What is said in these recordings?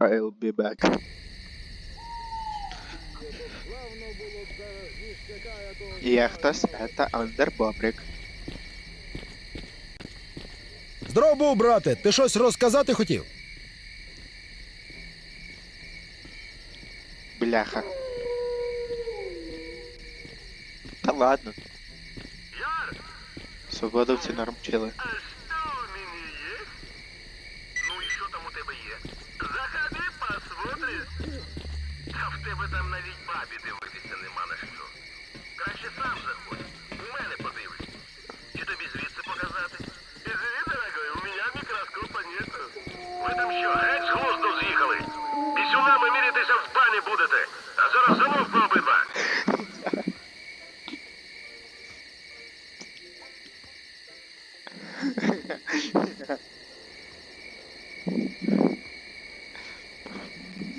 I'll be back. Є хтось, это Андербобрик. Здоров був, брате. Ти щось розказати хотів? Бляха. Та ладно. Свободовці норм чили. А что у меня есть? Ну і що там у тебе є? Заходи, посмотриш. Та в тебе там навіть бабі дивитися нема на що. Краще сам заходь. У мене подивись. Чи тобі звідси показати? Извини, дорогой, у меня микроскопа нету. Ви там що, геть з глузду з'їхали? Пісюнами мірятися в бані будете. А зараз замовкли обидва.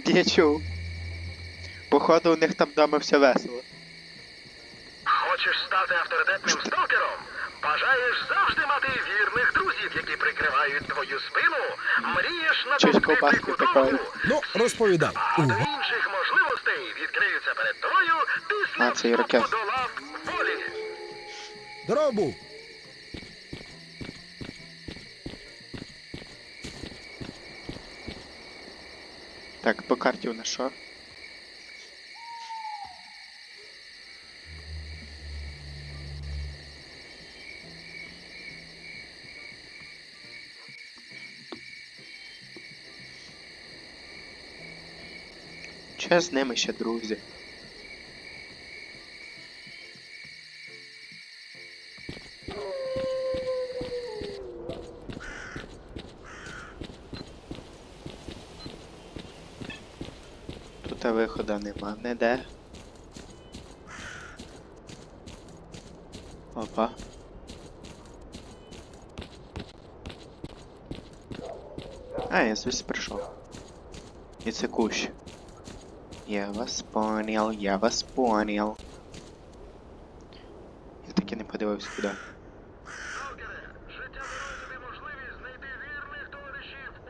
Я чув. Походу у них там вдома все весело. Хочеш стати авторитетним сталкером? Бажаєш завжди мати вірних друзів, які прикривають твою спину? Мрієш на ковбаски такої. Ну, розповідай. А до інших можливостей відкриються перед тобою А, після це ірокез. вступу до лав волі. Здорово був. Так, по карті у нас що? Че з ними ще друзі? Тут виходу нема ніде. Опа. А, я звідси прийшов. І це кущ. Я вас понял, я вас понял. Я таки не подивився куди.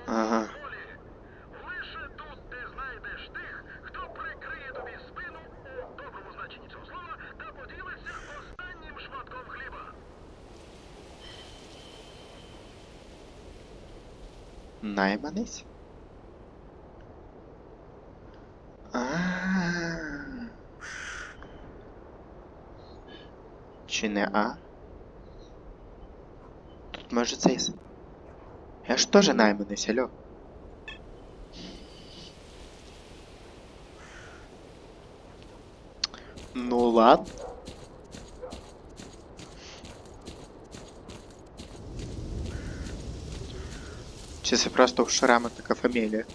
Ага. Лише тут ти знайдеш тих, хто прикриє тобі спину у доброму значенні цього слова та поділиться останнім шматком хліба. Найманець? Чи не А? Тут може цей. с- Я ж теж найманець, алло. Ну ладно. Чи це просто у Шрама така фамілія?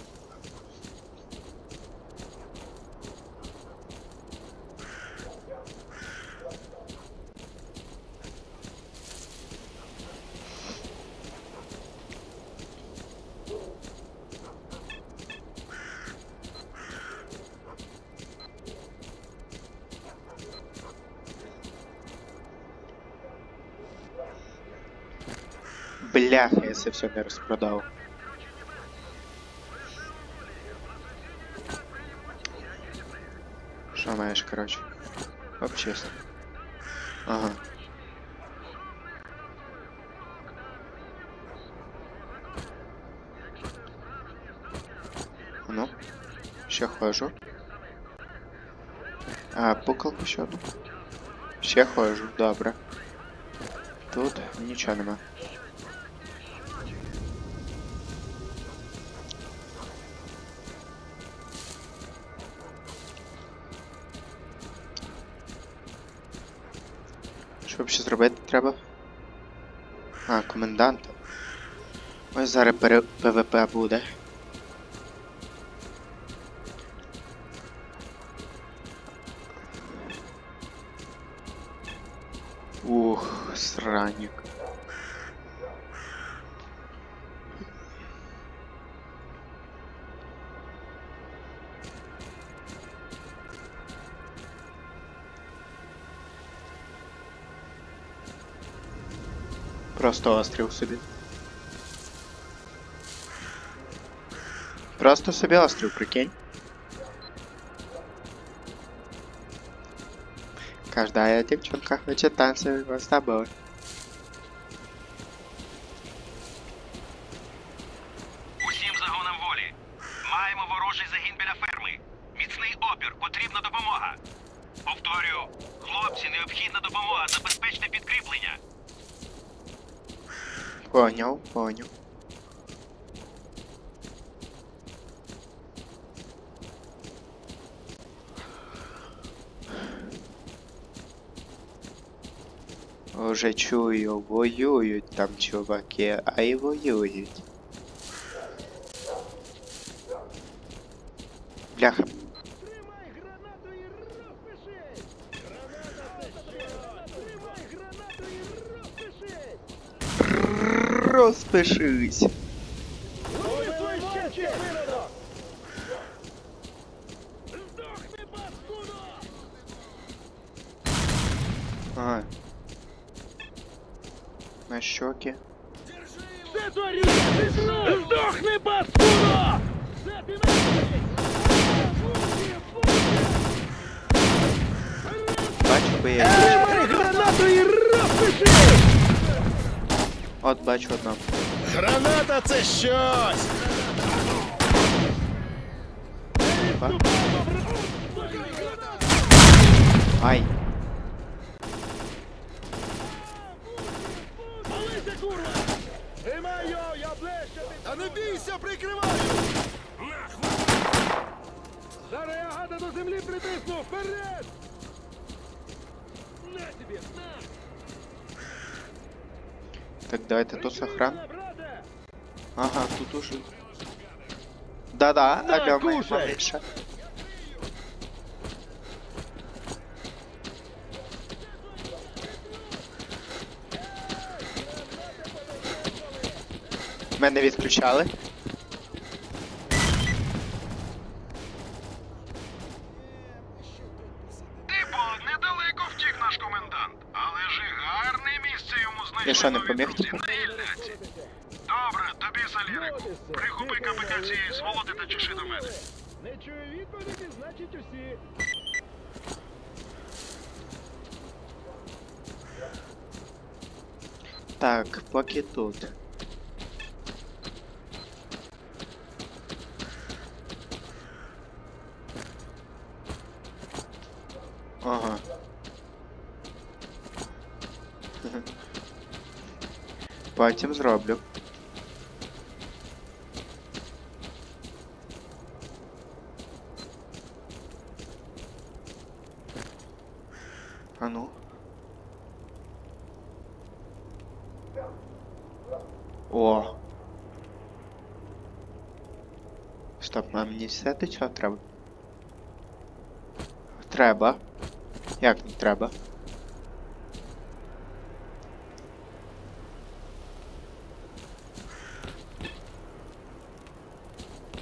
Бляха, я це все не розпродав. Що маєш, коротше? Оп, чесно. Ага. Ну, ще ходжу. А, пукалку ще одну. Ще ходжу, добре. Тут нічого нема. Що взагалі зробити треба? А, коменданта. Ось зараз пере... ПВП буде. Ух, сранник. Просто острів собі. Просто собі острів, прикинь. Каждая девчонка хочет танцевать с тобой. Уже чую, воюють там чуваки, а й воюють. Бляха. Розпишись! Бачу би я. Тримай гранату і розпишись! От бачу одного. Граната це щось! Опа. Ай. Палися, курва! Тримай його, я ближче від Та не бійся, прикриваю! Зараз я гада до землі притисну! Вперед! На тобі, на! Так, давайте тут охран. Ага, тут уже. Да-да, На, алло, кушай. малыша. Мене відключали. що, не нові поміг, друзі типу? на Ілляці. Добре, тобі залірику. Прихопи КПК цієї сволоти та чеши до мене. Не чую відповіді, значить усі. Так, поки тут. Ага. Потім зроблю. А ну. О. Стоп, а мені все до чого треба? Треба. Як не треба?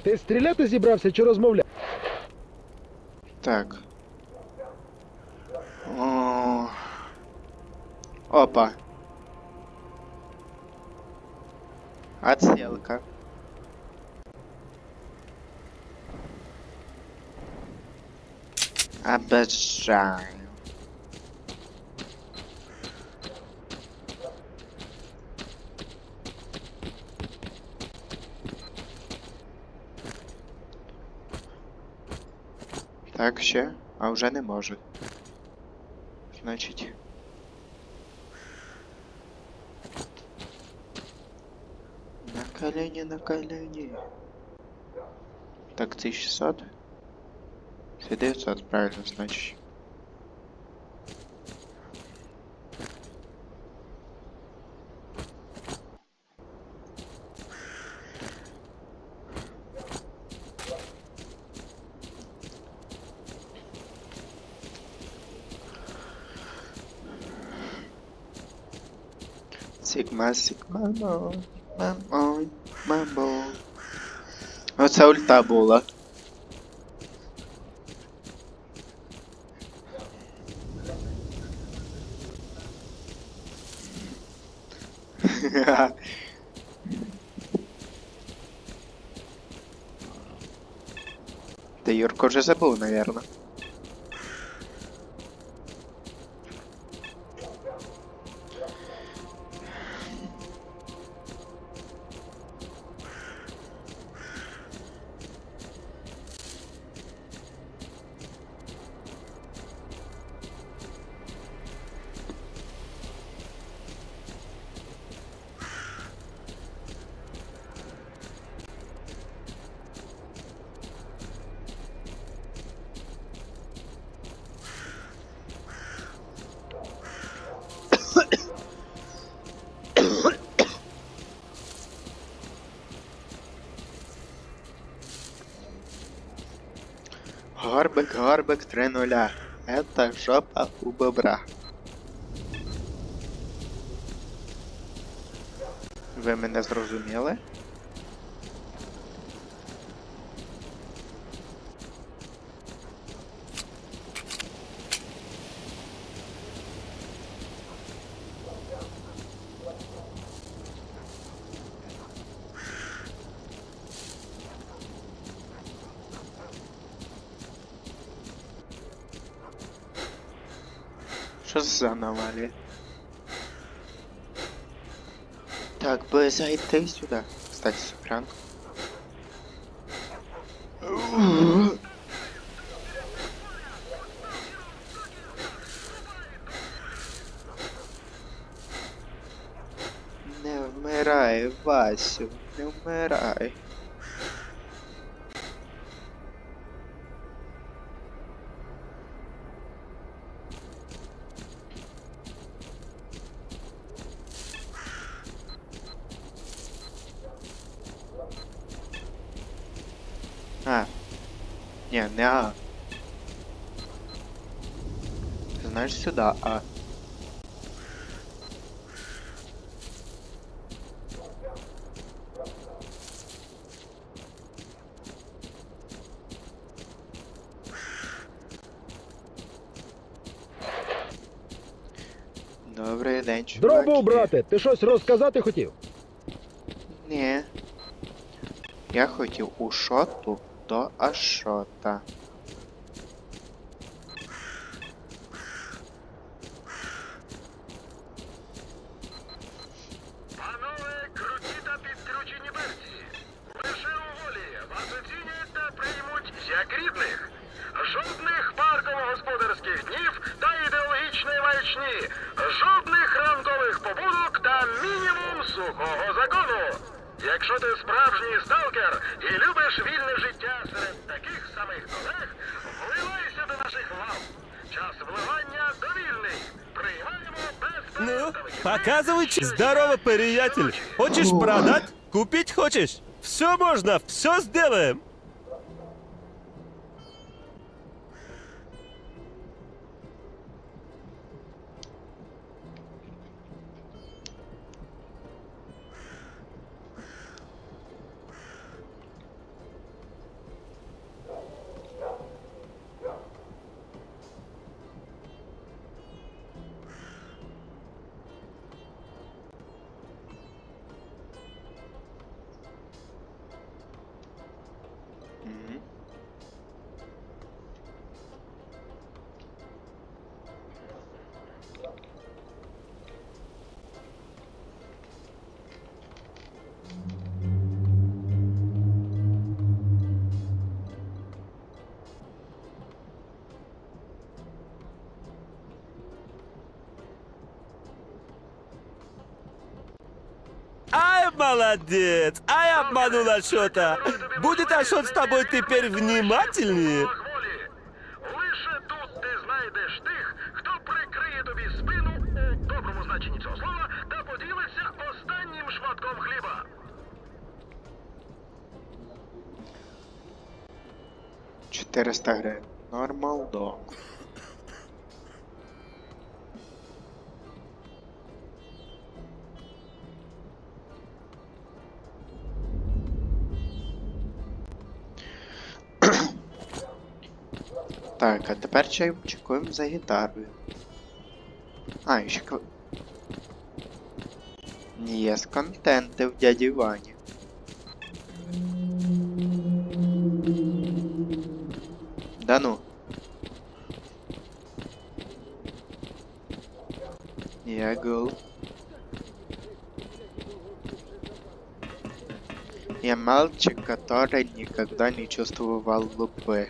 Ти стріляти зібрався чи розмовляти? Так. О. Опа. Отстрелка. Обожаю. Так, ще, а вже не може. Значить. На колени, на колени. Так, 1600. Це 900, правильно, значить. Сігма, сігма, мамо, мамо. Оце ульта була. Ти Юрко вже забув, навірно. Горбик, горбик, три нуля. Это жопа у бобра. Ви мене зрозуміли? Що це за аномалія? Так, би зайти сюди. Кстати, супрян. Не вмирай, Васю, не вмирай. Не, не А. Ты знаешь сюда, А. Добрий день, чуваки. Здорово, брате, ти щось розказати хотів? Ні. Я хотів у шоту до Ашота. Панове, круті та підключені берці. Лише у волі вас оцінять та приймуть як рідних. Жодних парково-господарських днів та ідеологічної маячні. Жодних ранкових побудок та мінімум сухого закону. Якщо ти справжній сталкер і любиш вільне життя серед таких самих колег, вливайся до наших лав. Час вливання довільний. Приймаємо без Ну, показывай. ч- Здорово, приятель. Хочешь продать? Купить хочешь? Все можно, все сделаем. Молодец! Ай, обманул Ашота! Будет Ашот с тобой теперь внимательнее? Лише тут ти знайдеш тих, хто прикриє тобі спину у доброму значенні цього слова та поділиться останнім шматком хліба. Чотириста гривень. Нормал до. Так, а тепер чай чекуємо за гітарою. А, і ще кл... Є з контенти в дяді Вані. Да ну. Я гул. Я мальчик, который никогда не чувствовал лупы.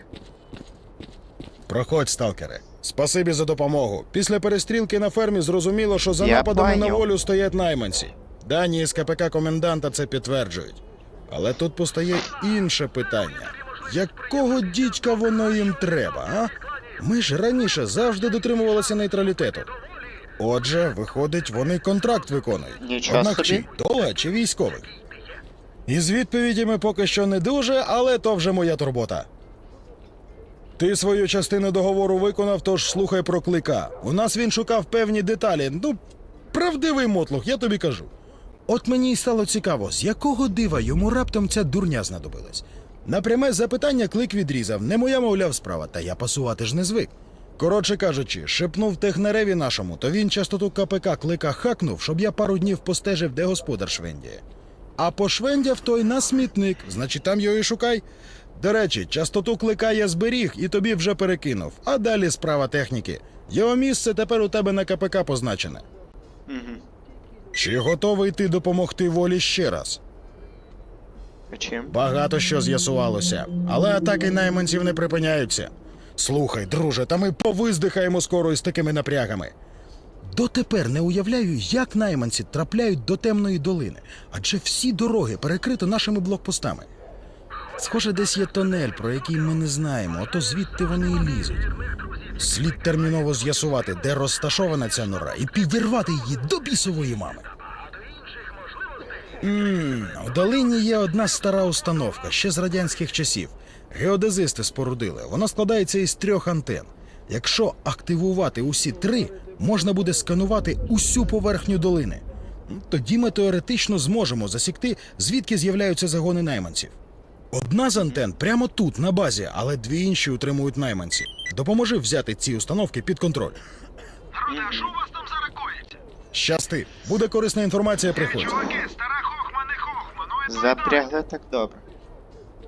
Проходь, сталкере. Спасибі за допомогу. Після перестрілки на фермі зрозуміло, що за Я нападами на волю стоять найманці. Дані з КПК коменданта це підтверджують. Але тут постає інше питання: якого дідька воно їм треба, а? Ми ж раніше завжди дотримувалися нейтралітету. Отже, виходить, вони контракт виконують. Нічого Однак собі. чи долга чи військових? Із відповідями поки що не дуже, але то вже моя турбота. Ти свою частину договору виконав, тож слухай про клика. У нас він шукав певні деталі. Ну, правдивий мотлох, я тобі кажу. От мені й стало цікаво, з якого дива йому раптом ця дурня знадобилась. На пряме запитання клик відрізав. Не моя, мовляв, справа, та я пасувати ж не звик. Коротше кажучи, шепнув технареві нашому, то він частоту КПК клика хакнув, щоб я пару днів постежив, де господар швендіє. А пошвендяв той на смітник, значить там його і шукай. До речі, частоту клика я зберіг і тобі вже перекинув. А далі справа техніки. Його місце тепер у тебе на КПК позначене. Угу. Чи готовий ти допомогти волі ще раз? Чим? Багато що з'ясувалося, але атаки найманців не припиняються. Слухай, друже, та ми повиздихаємо скоро із такими напрягами. Дотепер не уявляю, як найманці трапляють до темної долини, адже всі дороги перекрито нашими блокпостами. Схоже, десь є тонель, про який ми не знаємо, ото звідти вони і лізуть. Слід терміново з'ясувати, де розташована ця нора, і підірвати її до бісової мами. Ммм, у долині є одна стара установка, ще з радянських часів. Геодезисти спорудили. Вона складається із трьох антен. Якщо активувати усі три, можна буде сканувати усю поверхню долини. Тоді ми теоретично зможемо засікти, звідки з'являються загони найманців. Одна з антен прямо тут, на базі, але дві інші утримують найманці. Допоможи взяти ці установки під контроль. Народи, а що у вас там зараз коїться? Щасти, буде корисна інформація, приходь. Чуваки, стара хохма не хохма, ну і Запрягли так добре.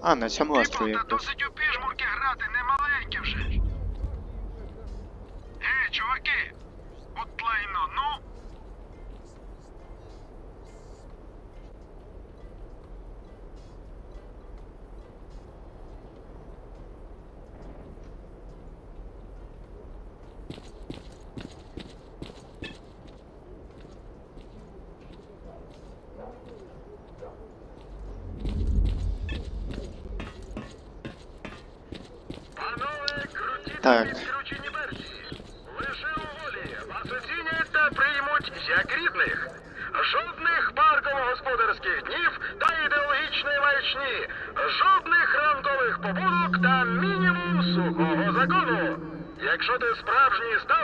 А, на цьому острові Та досить у піжмурки грати, не маленькі вже. Ей, чуваки! От лайно, ну! Так. Лише у волі вас та приймуть як рідних. Жодних парково-господарських днів та ідеологічної маячні. Жодних ранкових побудок та мінімум сухого закону. Якщо ти справжній став.